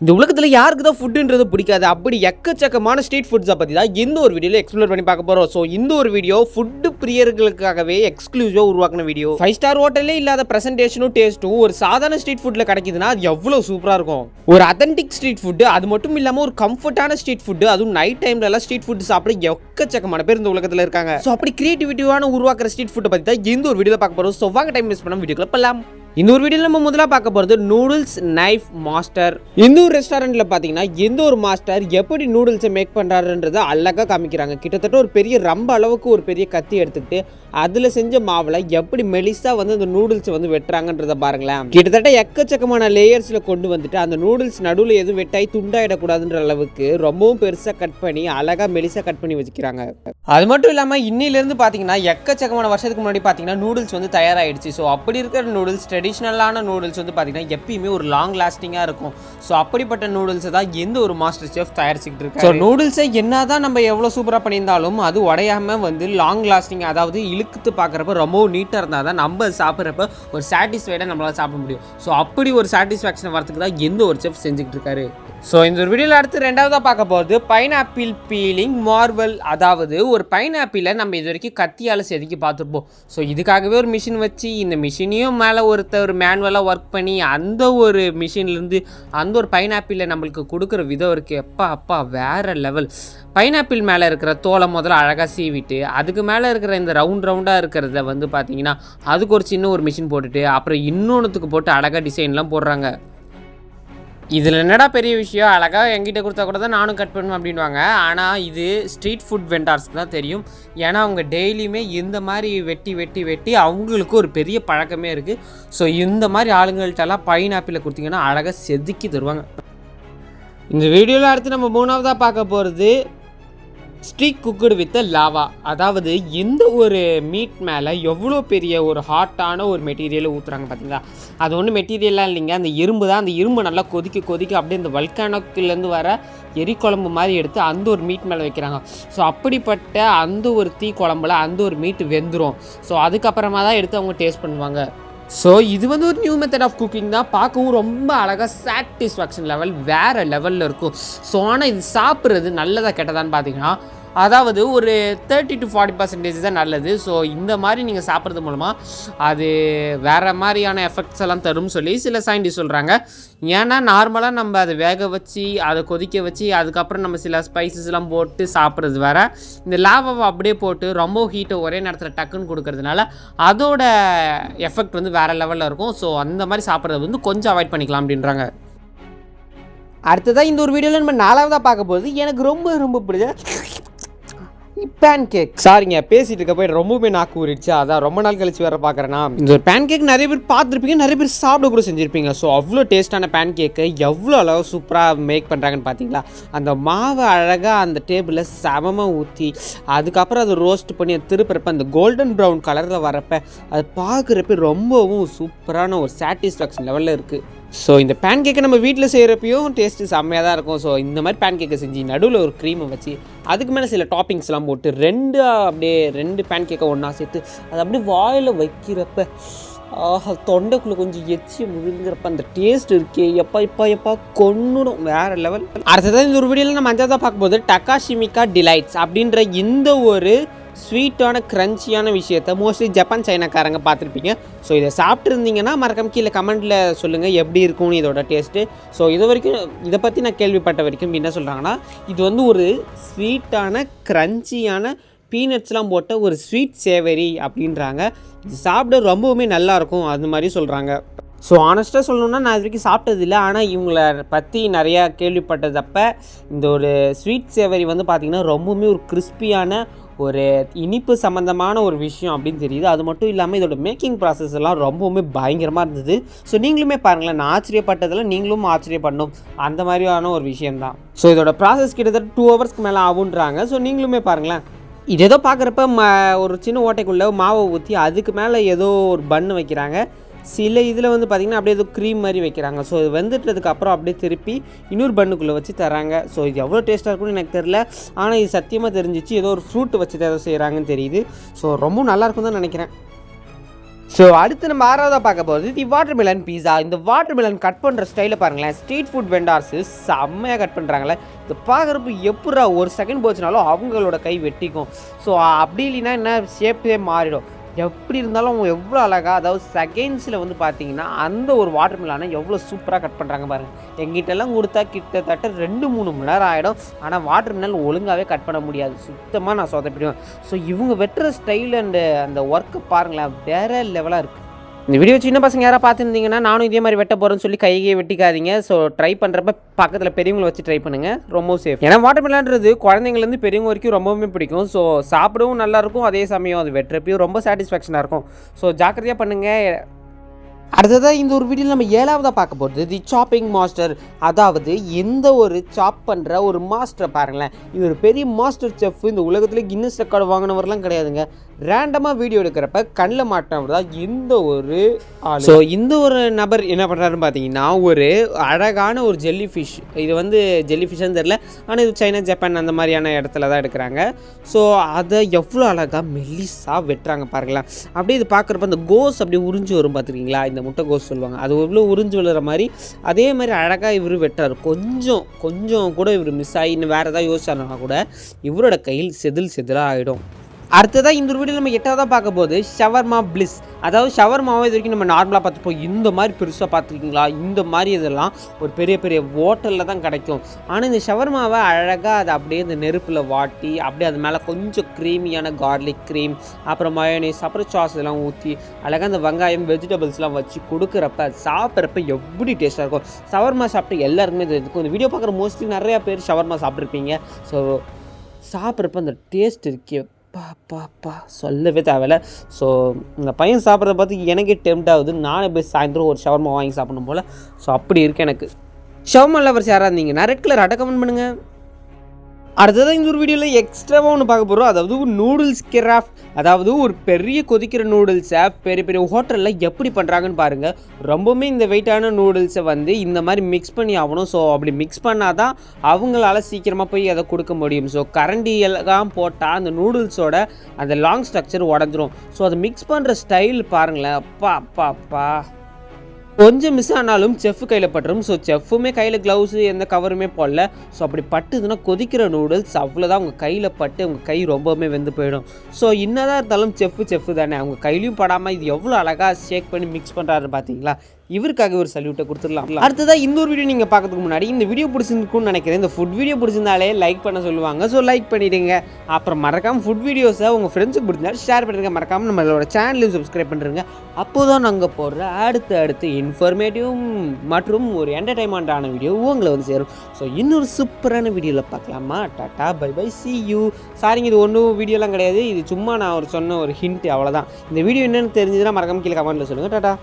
இந்த உலகத்தில் யாருக்கு தான் ஃபுட்டுன்றது பிடிக்காது. அப்படி எக்கச்சக்கமான ஸ்ட்ரீட் ஃபுட்ஸை பற்றி தான் இந்த ஒரு வீடியோவில் எக்ஸ்ப்ளோர் பண்ணி பார்க்க போகிறோம் ஸோ இந்த ஒரு வீடியோ ஃபுட்டு பிரியர்களுக்காகவே எக்ஸ்க்ளூசிவாக உருவாக்கின வீடியோ ஃபைவ் ஸ்டார் ஹோட்டலே இல்லாத ப்ரெசன்டேஷனும் டேஸ்ட்டும் ஒரு சாதாரண ஸ்ட்ரீட் ஃபுட்டில் கிடைக்குதுன்னா அது எவ்வளோ சூப்பராக இருக்கும். ஒரு அத்தன்டிக் ஸ்ட்ரீட் ஃபுட்டு அது மட்டும் இல்லாமல் ஒரு கம்ஃபர்ட்டான ஸ்ட்ரீட் ஃபுட்டு அதுவும் நைட் டைம்லலாம் ஸ்ட்ரீட் ஃபுட் சாப்பிட எக்கச்சக்கமான பேர் இந்த உலகத்தில் இருக்காங்க. ஸோ அப்படி கிரியேட்டிவிட்டியான உருவாக்குற ஸ்ட்ரீட் ஃபுட்டை பற்றி தான் இந்த ஒரு வீடியோவில் பார்க்க போகிறோம் ஸோ வாங்க டைம் மிஸ் பண்ணாமல் வீடியோக்குள்ள போகலாம் இந்த ஒரு வீடியோவில் நம்ம முதல்ல பார்க்க போகிறது நூடுல்ஸ் நைஃப் மாஸ்டர் இந்த ஒரு ரெஸ்டாரண்ட்டில் பார்த்தீங்கன்னா எந்த ஒரு மாஸ்டர் எப்படி நூடுல்ஸை மேக் பண்ணுறாருன்றதை அழகாக காமிக்கிறாங்க. கிட்டத்தட்ட ஒரு பெரிய ரொம்ப அளவுக்கு ஒரு பெரிய கத்தி எடுத்துக்கிட்டு அதில் செஞ்ச மாவில் எப்படி மெலிசாக வந்து அந்த நூடுல்ஸை வந்து வெட்டுறாங்கன்றதை பாருங்களேன். கிட்டத்தட்ட எக்கச்சக்கமான லேயர்ஸில் கொண்டு வந்துட்டு அந்த நூடுல்ஸ் நடுவில் எதுவும் வெட்டாய் துண்டாயிடக்கூடாதுன்ற அளவுக்கு ரொம்பவும் பெருசாக கட் பண்ணி அழகாக மெலிசாக கட் பண்ணி வச்சுக்கிறாங்க. அது மட்டும் இல்லாமல் இன்னிலேருந்து பார்த்தீங்கன்னா எக்கச்சக்கமான வருஷத்துக்கு முன்னாடி பார்த்தீங்கன்னா நூடுல்ஸ் வந்து தயாராகிடுச்சு ஸோ அப்படி இருக்கிற நூடுல்ஸ் ட்ரெடிஷ்னலான நூடுல்ஸ் வந்து பார்த்தீங்கன்னா எப்பயுமே ஒரு லாங் லாஸ்டிங்காக இருக்கும். ஸோ அப்படிப்பட்ட நூடுல்ஸை தான் எந்த ஒரு மாஸ்டர் செஃப் தயாரிச்சுக்கிட்டு இருக்கு ஸோ நூடுல்ஸை என்ன தான் நம்ம எவ்வளோ சூப்பராக பண்ணியிருந்தாலும் அது உடையாமல் வந்து லாங் லாஸ்டிங் அதாவது இழுக்குத்து பார்க்குறப்ப ரொம்பவும் நீட்டாக இருந்தால் தான் நம்ம சாப்பிட்றப்ப ஒரு சாட்டிஸ்ஃபைடாக நம்மளால் சாப்பிட முடியும். ஸோ அப்படி ஒரு சாட்டிஸ்ஃபேக்ஷன் வரதுக்கு தான் எந்த ஒரு செஃப் செஞ்சுக்கிட்டு இருக்காரு? ஸோ இந்த ஒரு வீடியோவில் அடுத்து ரெண்டாவதாக பார்க்க போகிறது பைனாப்பிள் பீலிங் மார்வல் அதாவது ஒரு பைனாப்பிளை நம்ம இது வரைக்கும் கத்தியால் செதுக்கி பார்த்துருப்போம். ஸோ இதுக்காகவே ஒரு மிஷின் வச்சு இந்த மிஷினையும் மேலே ஒருத்தர் மேனுவலாக ஒர்க் பண்ணி அந்த ஒரு மிஷின்லேருந்து அந்த ஒரு பைனாப்பிளை நம்மளுக்கு கொடுக்குற விதம் இருக்குது எப்பா அப்பா வேறு லெவல் பைனாப்பிள் மேலே இருக்கிற தோலை முதல்ல அழகாக சீவிட்டு அதுக்கு மேலே இருக்கிற இந்த ரவுண்ட் ரவுண்டாக இருக்கிறத வந்து பார்த்தீங்கன்னா அதுக்கு ஒரு சின்ன ஒரு மிஷின் போட்டுட்டு அப்புறம் இன்னொன்றுத்துக்கு போட்டு அழகாக டிசைன்லாம் போடுறாங்க. இதில் என்னடா பெரிய விஷயம்? அழகாக எங்கிட்ட கொடுத்தா கூட தான் நானும் கட் பண்ணுவேன் அப்படின்வாங்க ஆனால் இது ஸ்ட்ரீட் ஃபுட் வெண்டார்ஸ்க்கு தான் தெரியும். ஏன்னா அவங்க டெய்லியுமே இந்த மாதிரி வெட்டி வெட்டி வெட்டி அவங்களுக்கு ஒரு பெரிய பழக்கமே இருக்குது ஸோ இந்த மாதிரி ஆளுங்கள்ட்டெல்லாம் பைனாப்பிளை கொடுத்தீங்கன்னா அழகாக செதுக்கி தருவாங்க. இந்த வீடியோவில் அடுத்து நம்ம மூணாவதாக பார்க்க போகிறது ஸ்ட்ரீட் குக்குடு வித் லாவா. அதாவது எந்த ஒரு மீட் மேலே எவ்வளோ பெரிய ஒரு ஹாட்டான ஒரு மெட்டீரியலை ஊற்றுறாங்க பார்த்தீங்களா? அது ஒன்றும் மெட்டீரியலாக இல்லைங்க. அந்த இரும்பு தான். அந்த இரும்பு நல்லா கொதிக்க கொதிக்க அப்படியே இந்த வல்கானோக்கிலேருந்து வர எரி குழம்பு மாதிரி எடுத்து அந்த ஒரு மீட் மேலே வைக்கிறாங்க. ஸோ அப்படிப்பட்ட அந்த ஒரு தீ குழம்புல அந்த ஒரு மீட் வெந்துடும் ஸோ அதுக்கப்புறமா தான் எடுத்து அவங்க டேஸ்ட் பண்ணுவாங்க. ஸோ இது வந்து ஒரு நியூ மெத்தட் ஆஃப் குக்கிங் தான். பார்க்கவும் ரொம்ப அழகாக சாட்டிஸ்ஃபேக்ஷன் லெவல் வேறு லெவலில் இருக்கும். ஸோ ஆனால் இது சாப்பிட்றது நல்லதா கெட்டதான்னு பார்த்தீங்கன்னா அதாவது ஒரு தேர்ட்டி டு ஃபார்ட்டி பர்சன்டேஜ் தான் நல்லது. ஸோ இந்த மாதிரி நீங்கள் சாப்பிட்றது மூலமாக அது வேறு மாதிரியான எஃபெக்ட்ஸ் எல்லாம் தரும்னு சொல்லி சில சயின்டிஸ்ட் சொல்கிறாங்க ஏன்னா நார்மலாக நம்ம அதை வேக வச்சு அதை கொதிக்க வச்சு அதுக்கப்புறம் நம்ம சில ஸ்பைசஸ்லாம் போட்டு சாப்பிட்றது வேற. இந்த லாவாவை அப்படியே போட்டு ரொம்ப ஹீட்டை ஒரே நேரத்தில் டக்குன்னு கொடுக்கறதுனால அதோட எஃபெக்ட் வந்து வேறு லெவலில் இருக்கும். ஸோ அந்த மாதிரி சாப்பிட்றது வந்து கொஞ்சம் அவாய்ட் பண்ணிக்கலாம் அப்படின்றாங்க. அடுத்ததாக இந்த ஒரு வீடியோவில் நம்ம நாலாவதாக பார்க்க போகிறது எனக்கு ரொம்ப ரொம்ப பிடிச்ச பேன் கேக் சாரிங்க பேசிட்டு இருக்க போய் ரொம்பவே நாக்கு ஊறிடுச்சு. அதான் ரொம்ப நாள் கழிச்சு வேற பார்க்குறேன்னா இந்த ஒரு பேன் கேக் நிறைய பேர் பார்த்துருப்பீங்க நிறைய பேர் சாப்பிட கூட செஞ்சுருப்பீங்க. ஸோ அவ்வளோ டேஸ்டான பேன் கேக்கை எவ்வளோ அளவு சூப்பராக மேக் பண்ணுறாங்கன்னு பார்த்தீங்களா அந்த மாவை அழகாக அந்த டேபிளில் சமமாக ஊற்றி அதுக்கப்புறம் அதை ரோஸ்ட் பண்ணி அதை திருப்புறப்ப அந்த கோல்டன் ப்ரௌன் கலரில் வரப்ப அது பார்க்குறப்ப ரொம்பவும் சூப்பரான ஒரு சாட்டிஸ்ஃபேக்ஷன் லெவலில் இருக்குது ஸோ இந்த பேன் கேக்கை நம்ம வீட்டில் செய்கிறப்பையும் டேஸ்ட்டு செம்மையாக தான் இருக்கும். ஸோ இந்த மாதிரி பேன் கேக்கை செஞ்சு நடுவில் ஒரு க்ரீமை வச்சு அதுக்கு மேலே சில டாப்பிங்ஸ்லாம் போட்டு ரெண்டு அப்படியே ரெண்டு பேன் கேக்கை ஒன்றா சேர்த்து அது அப்படியே வாயில் வைக்கிறப்ப ஆஹா தொண்டைக்குள்ளே கொஞ்சம் எச்சி முழுங்குறப்ப அந்த டேஸ்ட் இருக்கே. எப்பா எப்பா எப்பா கொன்னுடும். வேறு லெவல் அடுத்ததான் இந்த ஒரு வீடியோவில் நம்ம அஞ்சாவது பார்க்கும்போது டக்காஷிமிகா டிலைட்ஸ் அப்படின்ற இந்த ஒரு ஸ்வீட்டான க்ரன்ச்சியான விஷயத்த மோஸ்ட்லி ஜப்பான் சைனாக்காரங்க பார்த்துருப்பீங்க. ஸோ இதை சாப்பிட்ருந்தீங்கன்னா மறக்காம கீழே கமெண்ட்டில் சொல்லுங்கள் எப்படி இருக்கும்னு இதோட டேஸ்ட்டு ஸோ இது வரைக்கும் இதை பற்றி நான் கேள்விப்பட்ட வரைக்கும் என்ன சொல்கிறாங்கன்னா இது வந்து ஒரு ஸ்வீட்டான க்ரன்ச்சியான பீனட்ஸ்லாம் போட்ட ஒரு ஸ்வீட் சேவரி அப்படின்றாங்க. இது சாப்பிட ரொம்பவுமே நல்லாயிருக்கும் அது மாதிரி சொல்கிறாங்க ஸோ ஆனஸ்ட்டாக சொல்லணுன்னா நான் இது வரைக்கும் சாப்பிட்டதில்ல. ஆனால் இவங்கள பற்றி நிறையா கேள்விப்பட்டதப்ப இந்த ஒரு ஸ்வீட் சேவரி வந்து பார்த்திங்கன்னா ரொம்பவுமே ஒரு கிறிஸ்பியான ஒரு இனிப்பு சம்மந்தமான ஒரு விஷயம் அப்படின்னு தெரியுது. அது மட்டும் இல்லாமல் இதோட மேக்கிங் ப்ராசஸ் எல்லாம் ரொம்பவுமே பயங்கரமாக இருந்தது. ஸோ நீங்களுமே பாருங்களேன் நான் ஆச்சரியப்பட்டதில் நீங்களும் ஆச்சரியப்படணும். அந்த மாதிரியான ஒரு விஷயம்தான். ஸோ இதோட ப்ராசஸ் கிட்டத்தட்ட டூ ஹவர்ஸ்க்கு மேலே ஆகுன்றாங்க. ஸோ நீங்களுமே பாருங்களேன் இது ஏதோ பார்க்குறப்ப ம ஒரு சின்ன ஓட்டைக்குள்ளே மாவை ஊற்றி அதுக்கு மேலே ஏதோ ஒரு பன்னு வைக்கிறாங்க. சில இதில் வந்து பார்த்திங்கன்னா அப்படியே ஏதோ க்ரீம் மாதிரி வைக்கிறாங்க. ஸோ இது வந்துட்டதுக்கு அப்புறம் அப்படியே திருப்பி இன்னொரு பண்ணுக்குள்ளே வச்சு தராங்க. ஸோ இது எவ்வளோ டேஸ்ட்டாக இருக்கும்னு எனக்கு தெரில ஆனால் இது சத்தியமாக தெரிஞ்சிச்சு. ஏதோ ஒரு ஃப்ரூட் வச்சு தான் ஏதோ செய்கிறாங்கன்னு தெரியுது. ஸோ ரொம்ப நல்லாயிருக்கும் தான் நினைக்கிறேன். ஸோ அடுத்து நம்ம ஆறாவதாக பார்க்க போகிறது தி வாட்டர் மிலன் பீஸா இந்த வாட்டர் மிலன் கட் பண்ணுற ஸ்டைலை பாருங்களேன். ஸ்ட்ரீட் ஃபுட் வெண்டார்ஸு செம்மையாக கட் பண்ணுறாங்களே இது பார்க்குறப்ப எப்படா ஒரு செகண்ட் போச்சுனாலும் அவங்களோட கை வெட்டிக்கும். ஸோ அப்படி இல்லைன்னா என்ன ஷேப்பே மாறிடும். எப்படி இருந்தாலும் அவங்க எவ்வளோ அழகாக அதாவது செகண்ட்ஸில் வந்து பார்த்தீங்கன்னா அந்த ஒரு வாட்டர் மிலானை எவ்வளோ சூப்பராக கட் பண்ணுறாங்க பாருங்கள் எங்கிட்டெல்லாம் கொடுத்தா கிட்டத்தட்ட ரெண்டு மூணு மணி நேரம் ஆகிடும் ஆனால் வாட்டர் மிலான் ஒழுங்காகவே கட் பண்ண முடியாது. சுத்தமாக நான் சொதப்பிடுவேன். ஸோ இவங்க வெட்டுற ஸ்டைல் அண்டு அந்த ஒர்க்கை பாருங்களேன் வேறு லெவலாக இருக்குது இந்த வீடியோ சின்ன பசங்க யாராவது பார்த்துருந்தீங்கன்னா நானும் இதே மாதிரி வெட்ட போகிறேன்னு சொல்லி கையை வெட்டிக்காதீங்க. ஸோ ட்ரை பண்ணுறப்ப பக்கத்தில் பெரியவங்களை வச்சு ட்ரை பண்ணுங்கள் ரொம்ப சேஃப் ஏன்னா வாட்டர் மிலான்றது குழந்தைங்கலேருந்து பெரியவங்க வரைக்கும் ரொம்பவுமே பிடிக்கும். ஸோ சாப்பிடவும் நல்லாயிருக்கும். அதே சமயம் அது வெட்டுறப்பையும் ரொம்ப சாட்டிஸ்ஃபேக்ஷனாக இருக்கும். ஸோ ஜாக்கிரதையாக பண்ணுங்கள் அடுத்ததாக இந்த ஒரு வீடியோவில் நம்ம ஏழாவதாக பார்க்க போகிறது தி சாப்பிங் மாஸ்டர் அதாவது எந்த ஒரு சாப் பண்ணுற ஒரு மாஸ்டரை பாருங்களேன். இவர் பெரிய மாஸ்டர் செஃப் இந்த உலகத்தில் கின்னஸ் ரெக்கார்டு வாங்கினவர்லாம் கிடையாதுங்க. ரேண்டமாக வீடியோ எடுக்கிறப்ப கண்ணில் மாட்டினவர் தான் இந்த ஒரு ஸோ இந்த ஒரு நபர் என்ன பண்ணுறாருன்னு பார்த்தீங்கன்னா ஒரு அழகான ஒரு ஜெல்லி ஃபிஷ் இது வந்து ஜெல்லி ஃபிஷ்ஷுன்னு தெரில ஆனால் இது சைனா ஜப்பான் அந்த மாதிரியான இடத்துல தான் எடுக்கிறாங்க. ஸோ அதை எவ்வளோ அழகாக மெல்லிஸாக வெட்டுறாங்க பாருங்களேன். அப்படியே இது பார்க்குறப்ப அந்த கோஸ் அப்படியே உறிஞ்சு வரும் பார்த்துருக்கீங்களா இந்த முட்டை கோஸ் சொல்லுவாங்க. அது எவ்வளோ உறிஞ்சு விழுற மாதிரி அதே மாதிரி அழகாக இவர் வெட்டுறாரு. கொஞ்சம் கொஞ்சம் கூட இவர் மிஸ் ஆகி இன்னும் வேறு ஏதாவது யோசிச்சாருனா கூட இவரோட கையில் செதில் செதிலாக ஆகிடும் அடுத்ததாக இந்த ஒரு வீடியோ நம்ம எட்டாவதாக பார்க்க போது ஷவர்மா பிளிஸ் அதாவது ஷவர்மாவை இது வரைக்கும் நம்ம நார்மலாக பார்த்துப்போம். இந்த மாதிரி பெருசாக பார்த்துருக்கீங்களா? இந்த மாதிரி இதெல்லாம் ஒரு பெரிய பெரிய ஹோட்டலில் தான் கிடைக்கும். ஆனால் இந்த ஷவர்மாவை அழகாக அதை அப்படியே இந்த நெருப்பில் வாட்டி அப்படியே அது மேலே கொஞ்சம் க்ரீமியான கார்லிக் க்ரீம் அப்புறம் மயோனைஸ் அப்புறம் சாஸ் இதெல்லாம் ஊற்றி அழகாக அந்த வெங்காயம் வெஜிடபிள்ஸ்லாம் வச்சு கொடுக்குறப்ப சாப்பிட்றப்ப எப்படி டேஸ்ட்டாக இருக்கும்? ஷவர்மா சாப்பிட்டு எல்லாருக்குமே இது இருக்கும் இந்த வீடியோ பார்க்குற மோஸ்ட்லி நிறையா பேர் ஷவர்மா சாப்பிட்ருப்பீங்க. ஸோ சாப்பிட்றப்ப அந்த டேஸ்ட் இருக்கே. அப்பா அப்பா அப்பா. சொல்லவே தேவையில்ல. ஸோ இந்த பையன் சாப்பிட்றத பார்த்து எனக்கே டெம்ட் ஆகுது. நானே போய் சாயந்தரம் ஒரு ஷவர்மா வாங்கி சாப்பிடணும் போல். ஸோ அப்படி இருக்கு எனக்கு. ஷவர்மா லவர்ஸ் யாராக இருந்தீங்கன்னா ரெட் கலர் அட கமெண்ட் பண்ணுங்கள் அடுத்ததான் இந்த ஒரு வீடியோவில் எக்ஸ்ட்ராவாக ஒன்று பார்க்க போகிறோம் அதாவது நூடுல்ஸ் கிராஃப்ட் அதாவது ஒரு பெரிய கொதிக்கிற நூடுல்ஸை பெரிய பெரிய ஹோட்டலில் எப்படி பண்ணுறாங்கன்னு பாருங்கள் ரொம்பவுமே இந்த வெயிட்டான நூடுல்ஸை வந்து இந்த மாதிரி மிக்ஸ் பண்ணி ஆகணும். ஸோ அப்படி மிக்ஸ் பண்ணால் தான் அவங்களால சீக்கிரமாக போய் அதை கொடுக்க முடியும். ஸோ கரண்டி எல்லாம் போட்டால் அந்த நூடுல்ஸோட அந்த லாங் ஸ்ட்ரக்சர் உடஞ்சிரும். ஸோ அதை மிக்ஸ் பண்ணுற ஸ்டைல் பாருங்களேன். அப்பா அப்பா அப்பா. கொஞ்சம் மிஸ் ஆனாலும் செஃப் கையில் பட்டுரும். ஸோ செஃப்புமே கையில் க்ளவுஸு எந்த கவருமே போடல. ஸோ அப்படி பட்டுதுன்னா கொதிக்கிற நூடுல்ஸ் அவ்வளோதான் உங்கள் கையில் பட்டு உங்கள் கை ரொம்பவுமே வெந்து போயிடும். ஸோ என்னதான் இருந்தாலும் செஃப்பு செஃப்பு தானே. அவங்க கையிலையும் படாமல் இது எவ்வளோ அழகாக ஷேக் பண்ணி மிக்ஸ் பண்ணுறாரு பார்த்தீங்களா இவருக்காக ஒரு சல்யூட்டை கொடுத்துடலாம். அடுத்ததாக இன்னொரு வீடியோ நீங்கள் பார்க்கறதுக்கு முன்னாடி இந்த வீடியோ பிடிச்சிருக்குன்னு நினைக்கிறேன். இந்த ஃபுட் வீடியோ பிடிச்சிருந்தாலே லைக் பண்ண சொல்லுவாங்க. ஸோ லைக் பண்ணிவிடுங்க அப்புறம் மறக்காமல் ஃபுட் வீடியோஸை உங்கள் ஃப்ரெண்ட்ஸுக்கு பிடிச்சிருந்தா ஷேர் பண்ணிடுங்க. மறக்காமல் நம்மளோட சேனலையும் சப்ஸ்கிரைப் பண்ணுறங்க அப்போ தான் நாங்கள் போடுற அடுத்து அடுத்து இன்ஃபர்மேட்டிவ் மற்றும் ஒரு என்டர்டைன்மெண்ட்டான வீடியோ உங்களை வந்து சேரும். ஸோ இன்னொரு சூப்பரான வீடியோவில் பார்க்கலாமா? Tata bye bye see you சாரிங்க இது ஒன்றும் வீடியோலாம் கிடையாது. இது சும்மா நான் ஒரு சொன்ன ஒரு ஹிண்ட் அவ்வளோதான் இந்த வீடியோ என்னென்னு தெரிஞ்சதுன்னா மறக்காம கீழே கமெண்ட்டில் சொல்லுங்கள் டாட்டா